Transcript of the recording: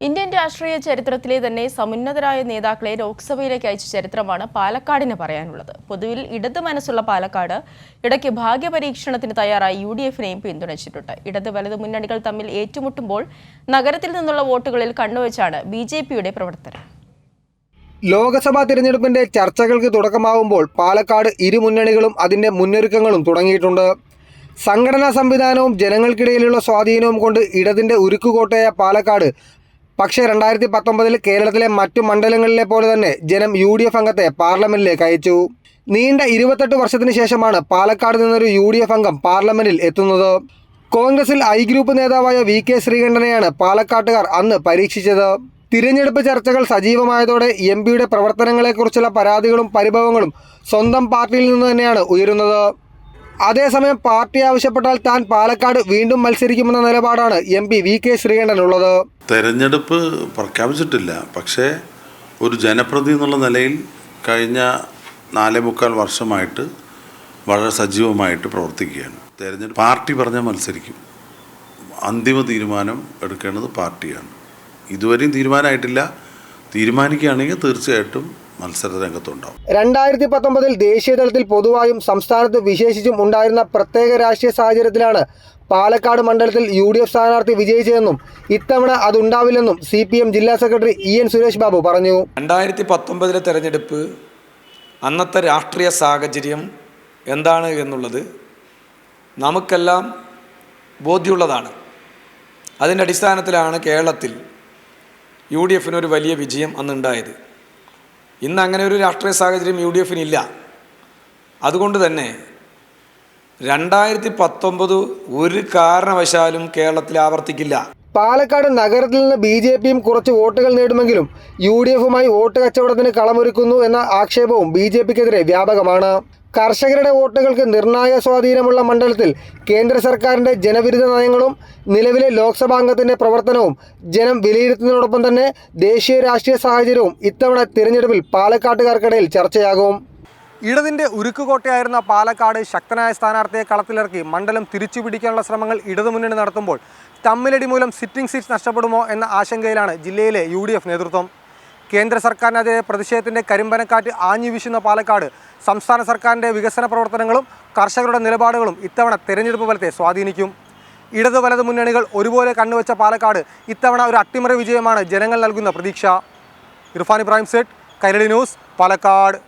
Indian രാഷ്ട്രീയ ചരിത്രത്തിലെ തന്നെ സമുന്നതരായ നേതാക്കളെ ലോക്സഭയിലേക്ക് അയച്ച ചരിത്രമാണ് പാലക്കാടിന് പറയാനുള്ളത്. പൊതുവിൽ ഇടത് മനസ്സുള്ള പാലക്കാട് ഇടയ്ക്ക് ഭാഗ്യപരീക്ഷണത്തിന് തയ്യാറായി യു ഡി എഫിനെയും പിന്തുണച്ചിട്ടുണ്ട്. ഇടത് വലത് മുന്നണികൾ തമ്മിൽ ഏറ്റുമുട്ടുമ്പോൾ നഗരത്തിൽ നിന്നുള്ള വോട്ടുകളിൽ കണ്ണുവച്ചാണ് ബി ജെ പിയുടെ പ്രവർത്തനം. ലോക്സഭാ തിരഞ്ഞെടുപ്പിന്റെ ചർച്ചകൾക്ക് തുടക്കമാവുമ്പോൾ പാലക്കാട് ഇരു മുന്നണികളും അതിന്റെ മുന്നൊരുക്കങ്ങളും തുടങ്ങിയിട്ടുണ്ട്. സംഘടനാ സംവിധാനവും ജനങ്ങൾക്കിടയിലുള്ള സ്വാധീനവും കൊണ്ട് ഇടതിന്റെ ഉരുക്കുകോട്ടയായ പാലക്കാട് പക്ഷേ രണ്ടായിരത്തി പത്തൊമ്പതിൽ കേരളത്തിലെ മറ്റു മണ്ഡലങ്ങളിലെ പോലെ തന്നെ ജനം യു ഡി എഫ് അംഗത്തെ പാർലമെന്റിലേക്ക് അയച്ചു. നീണ്ട ഇരുപത്തെട്ട് വർഷത്തിന് ശേഷമാണ് പാലക്കാട് നിന്നൊരു യു ഡി എഫ് അംഗം പാർലമെന്റിൽ എത്തുന്നത്. കോൺഗ്രസിൽ ഐ ഗ്രൂപ്പ് നേതാവായ വി കെ ശ്രീകണ്ഠനെയാണ് പാലക്കാട്ടുകാർ അന്ന് പരീക്ഷിച്ചത്. തിരഞ്ഞെടുപ്പ് ചർച്ചകൾ സജീവമായതോടെ എം പിയുടെ പ്രവർത്തനങ്ങളെക്കുറിച്ചുള്ള പരാതികളും പരിഭവങ്ങളും സ്വന്തം പാർട്ടിയിൽ നിന്ന് തന്നെയാണ് ഉയരുന്നത്. അതേസമയം പാർട്ടി ആവശ്യപ്പെട്ടാൽ താൻ പാലക്കാട് വീണ്ടും മത്സരിക്കുമെന്ന നിലപാടാണ് എം പി വി കെ ശ്രീകണ്ഠനുള്ളത് തെരഞ്ഞെടുപ്പ് പ്രഖ്യാപിച്ചിട്ടില്ല. പക്ഷേ ഒരു ജനപ്രതി എന്നുള്ള നിലയിൽ കഴിഞ്ഞ നാലേ മുക്കാൽ വർഷമായിട്ട് വളരെ സജീവമായിട്ട് പ്രവർത്തിക്കുകയാണ്. തെരഞ്ഞെടുപ്പ് പാർട്ടി പറഞ്ഞാൽ മത്സരിക്കും. അന്തിമ തീരുമാനം എടുക്കേണ്ടത് പാർട്ടിയാണ്. ഇതുവരെയും തീരുമാനമായിട്ടില്ല. തീരുമാനിക്കുകയാണെങ്കിൽ തീർച്ചയായിട്ടും മത്സര രംഗത്തുണ്ടാവും രണ്ടായിരത്തി പത്തൊമ്പതിൽ ദേശീയ തലത്തിൽ പൊതുവായും സംസ്ഥാനത്ത് വിശേഷിച്ചും ഉണ്ടായിരുന്ന പ്രത്യേക രാഷ്ട്രീയ സാഹചര്യത്തിലാണ് പാലക്കാട് മണ്ഡലത്തിൽ യു ഡി എഫ് സ്ഥാനാർത്ഥി വിജയിച്ചതെന്നും ഇത്തവണ അതുണ്ടാവില്ലെന്നും സി പി എം ജില്ലാ secretary E N Suresh Babu പറഞ്ഞു. രണ്ടായിരത്തി പത്തൊമ്പതിലെ തെരഞ്ഞെടുപ്പ് അന്നത്തെ രാഷ്ട്രീയ സാഹചര്യം എന്താണ് എന്നുള്ളത് നമുക്കെല്ലാം ബോധ്യമുള്ളതാണ്. അതിന്റെ അടിസ്ഥാനത്തിലാണ് കേരളത്തിൽ യു ഡി എഫിനൊരു ഒരു വലിയ വിജയം അന്നുണ്ടായത്. ഇന്ന് അങ്ങനെ ഒരു രാഷ്ട്രീയ സാഹചര്യം യു ഡി എഫിനില്ല അതുകൊണ്ട് തന്നെ രണ്ടായിരത്തി പത്തൊമ്പത് ഒരു കാരണവശാലും കേരളത്തിൽ ആവർത്തിക്കില്ല. പാലക്കാട് നഗരത്തിൽ നിന്ന് ബി ജെ പിയും കുറച്ച് വോട്ടുകൾ നേടുമെങ്കിലും യു ഡി എഫുമായി വോട്ട് കച്ചവടത്തിന് കളമൊരുക്കുന്നു എന്ന ആക്ഷേപവും ബി ജെ പിക്കെതിരെ വ്യാപകമാണ്. കർഷകരുടെ വോട്ടുകൾക്ക് നിർണായക സ്വാധീനമുള്ള മണ്ഡലത്തിൽ കേന്ദ്ര സർക്കാരിന്റെ ജനവിരുദ്ധ നയങ്ങളും നിലവിലെ ലോക്സഭാംഗത്തിന്റെ പ്രവർത്തനവും ജനം വിലയിരുത്തുന്നതിനോടൊപ്പം തന്നെ ദേശീയ രാഷ്ട്രീയ സാഹചര്യവും ഇത്തവണ തിരഞ്ഞെടുപ്പിൽ പാലക്കാട്ടുകാർക്കിടയിൽ ചർച്ചയാകും. ഇടതിന്റെ ഉരുക്കുകോട്ടയായിരുന്ന പാലക്കാട് ശക്തനായ സ്ഥാനാർത്ഥിയെ കളത്തിലിറക്കി മണ്ഡലം തിരിച്ചു പിടിക്കാനുള്ള ശ്രമങ്ങൾ ഇടതുമുന്നണി നടത്തുമ്പോൾ തമ്മിലടി മൂലം സിറ്റിംഗ് സീറ്റ് നഷ്ടപ്പെടുമോ എന്ന ആശങ്കയിലാണ് ജില്ലയിലെ യു നേതൃത്വം. കേന്ദ്ര സർക്കാരിനെതിരെ പ്രതിഷേധത്തിന്റെ കരിമ്പനക്കാറ്റ് ആഞ്ഞു വീശുന്ന പാലക്കാട് സംസ്ഥാന സർക്കാരിന്റെ വികസന പ്രവർത്തനങ്ങളും കർഷകരുടെ നിലപാടുകളും ഇത്തവണ തെരഞ്ഞെടുപ്പ് ഫലത്തെ സ്വാധീനിക്കും. ഇടതു വലത് മുന്നണികൾ ഒരുപോലെ കണ്ണുവച്ച പാലക്കാട് ഇത്തവണ ഒരു അട്ടിമറി വിജയമാണ് ജനങ്ങൾ നൽകുന്ന പ്രതീക്ഷ. ഇർഫാൻ ഇബ്രാഹിം സെറ്റ് കൈരളി ന്യൂസ് പാലക്കാട്.